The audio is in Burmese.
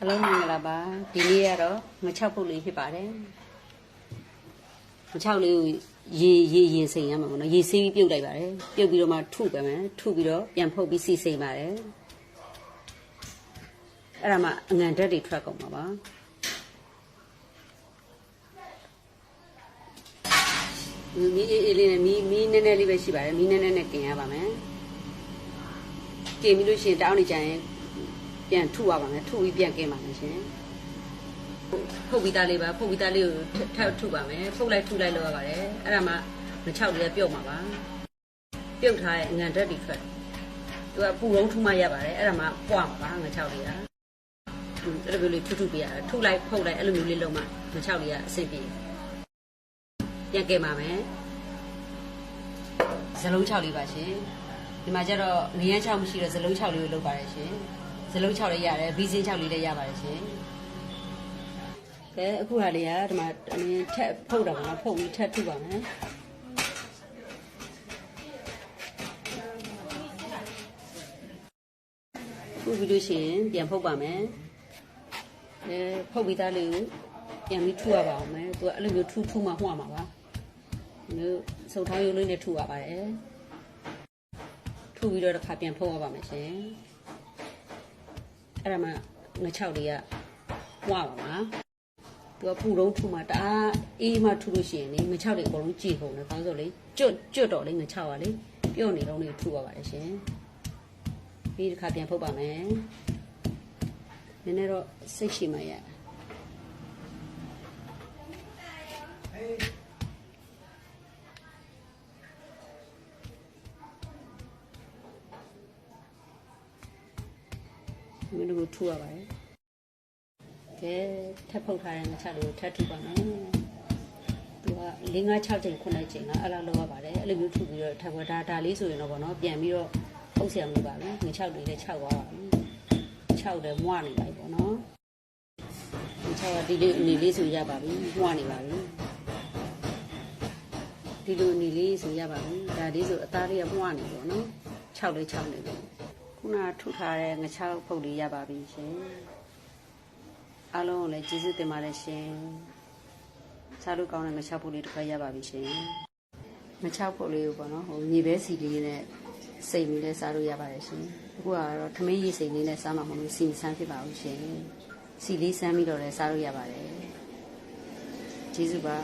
အလုံးမင်္ဂလာပါဒီနေ့ကတော့ငချောက်ပုတ်လေးဖြစ်ပါတယ်ငချောက်လေးကိုရေရေရေစိမ်ရမှာပေါ့နော်ရေဆေးပြီးပြုတ်လိုက်ပါတယ်ပြုတ်ပြီးတော့မှထုပဲမယ်ထုပြီးတော့ပြန်ဖုတ်ပြီးစီစိမ်ပါတယ်အဲ့ဒါမှအငံဓာတ်တွေထွက်ကုန်မှာပါမီးအေးအေးလေးနဲ့မီးမီးနည်းနည်းလေးပဲရှိပါတယ်မီးနည်းနည်းနဲ့กินရပါမယ်กินပြီးလို့ရှိရင်တောင်းနေကြရင် ပြန်ထုရပါမယ်ထုပြီးပြန်กินပါမယ်ရှင်ဖုတ်ပြီးသားလေးပါဖုတ်ပြီးသားလေးကိုထပ်ထုပါမယ်ဖုတ်လိုက်ထုလိုက်လောက်ရပါတယ်အဲ့ဒါမှမချောက်လေးပြုတ်မှာပါပြုတ်ထားတဲ့အငံဓာတ်တွေထွက်သူကပူလုံးထုမှရပါတယ်အဲ့ဒါမှပွားမှာပါငချောက်လေးကအဲ့လိုမျိုးလေးထုထုပေးရတယ်ထုလိုက်ဖုတ်လိုက်အဲ့လိုမျိုးလေးလုံးမှငချောက်လေးကအဆင်ပြေပြန်ကဲပါမယ်ဇလုံး6လေးပါရှင်ဒီမှာကျတော့ငရမ်း6မရှိတော့ဇလုံး6လေးကိုလုပ်ပါတယ်ရှင် ဇလုံး6လေးရတယ်ဘီစင်း6လေးလည်းရပါတယ်ရှင်ကဲအခုဟာလေးကဒီမှာအင်းထက်ဖုတ်တာပါနော်ဖုတ်ပြီးထက်ထုပါမယ်ခုပြီးလို့ရှိရင်ပြန်ဖုတ်ပါမယ်အဲဖုတ်ပြီးသားလေးကိုပြန်ပြီးထုရပါအောင်မယ်သူကအဲ့လိုမျိုးထုထုမှမှမှာပါမျိုးစုံထောင်းရိုးလေးနဲ့ထုရပါတယ်ထုပြီးတော့တစ်ခါပြန်ဖုတ်ရပါမယ်ရှင် အဲ့ဒါမှငချောက်လေးကဝပါမှာသူကပူတော့ထုမှတအားအေးမှထုလို့ရှိရင်လေငချောက်တွေအကုန်လုံးကြည်ကုန်တယ်ဘာလို့လဲဆိုကျွတ်ကျွတ်တော့လေငချောက်ကလေပြုတ်နေတော့လေထုပါပါတယ်ရှင်ပြီးတစ်ခါပြန်ဖုတ်ပါမယ်နည်းနည်းတော့စိတ်ရှိမှရ မင်းတို့ထူရပါတယ်ကဲထပ်ဖုတ်ထားတဲ့ငချောက်လေးကိုထပ်ထူပါမယ်သူက၄၅6ချိန်9ချိန်ကအဲ့လိုလုပ်ရပါတယ်အဲ့လိုမျိုးထူပြီးတော့ထပ်ဝဒါဒါလေးဆိုရင်တော့ဗောနော်ပြန်ပြီးတော့ဖုတ်ဆရာမလို့ပါဘူးငချောက်တွေလည်း6သွားပါပြီ6တယ်မွနေပါပြီဗောနော်ငချောက်ကဒီလေးအနေလေးဆိုရပါပြီမွနေပါပြီဒီလိုအနေလေးဆိုရပါပြီဒါလေးဆိုအသားလေးကမွနေဗောနော်6လေး6နေတယ် ခုနကထုထားတဲ့ငချောက်ဖုတ်လေးရပါပြီရှင်အားလုံးကိုလည်းကျေးဇူးတင်ပါတယ်ရှင်စားလို့ကောင်းတဲ့ငချောက်ဖုတ်လေးတစ်ခါရပါပြီရှင်ငချောက်ဖုတ်လေးကိုပေါ့နော်ဟိုမြေပဲစီလေးနဲ့စိတ်ပြီးလဲစားလို့ရပါတယ်ရှင်အခုကတော့ထမင်းရည်စိတ်လေးနဲ့စားမှာမဟုတ်ဘူးစီဆန်းဖြစ်ပါဘူးရှင်စီလေးဆန်းပြီးတော့လည်းစားလို့ရပါတယ်ကျေးဇူးပါ